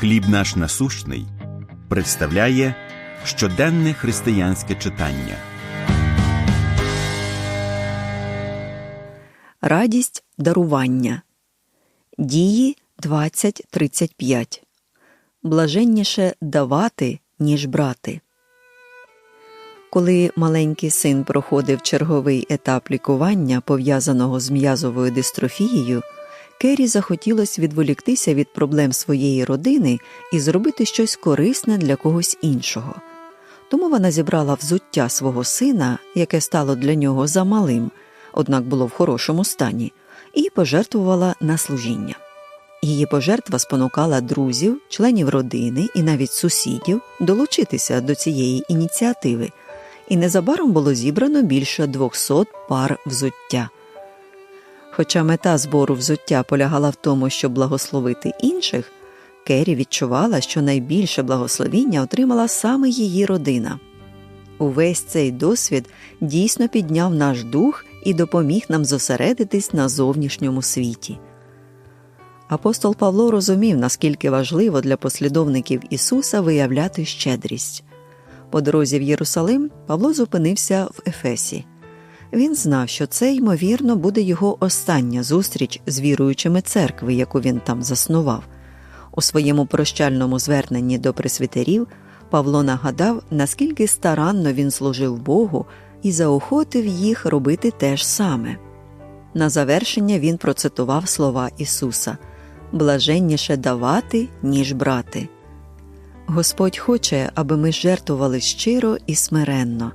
Хліб наш насущний представляє щоденне християнське читання. Радість дарування. Дії 20.35. Блаженніше давати, ніж брати. Коли маленький син проходив черговий етап лікування, пов'язаного з м'язовою дистрофією, Кері захотілося відволіктися від проблем своєї родини і зробити щось корисне для когось іншого. Тому вона зібрала взуття свого сина, яке стало для нього замалим, однак було в хорошому стані, і пожертвувала на служіння. Її пожертва спонукала друзів, членів родини і навіть сусідів долучитися до цієї ініціативи, і незабаром було зібрано більше 200 пар взуття. Хоча мета збору взуття полягала в тому, щоб благословити інших, Кері відчувала, що найбільше благословіння отримала саме її родина. Увесь цей досвід дійсно підняв наш дух і допоміг нам зосередитись на зовнішньому світі. Апостол Павло розумів, наскільки важливо для послідовників Ісуса виявляти щедрість. По дорозі в Єрусалим Павло зупинився в Ефесі. Він знав, що це, ймовірно, буде його остання зустріч з віруючими церкви, яку він там заснував. У своєму прощальному зверненні до пресвітерів Павло нагадав, наскільки старанно він служив Богу і заохотив їх робити те ж саме. На завершення він процитував слова Ісуса блаженніше давати, ніж брати. Господь хоче, аби ми жертвували щиро і смиренно.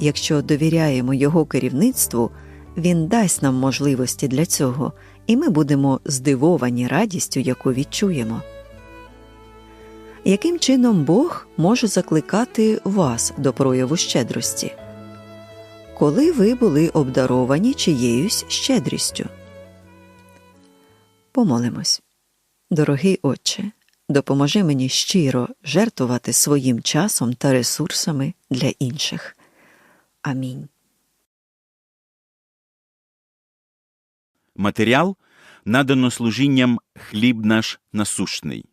Якщо довіряємо Його керівництву, Він дасть нам можливості для цього, і ми будемо здивовані радістю, яку відчуємо. Яким чином Бог може закликати вас до прояву щедрості? Коли ви були обдаровані чиєюсь щедрістю? Помолимось. Дорогий Отче, допоможи мені щиро жертвувати своїм часом та ресурсами для інших. Амінь. Матеріал надано служінням хліб наш насущний.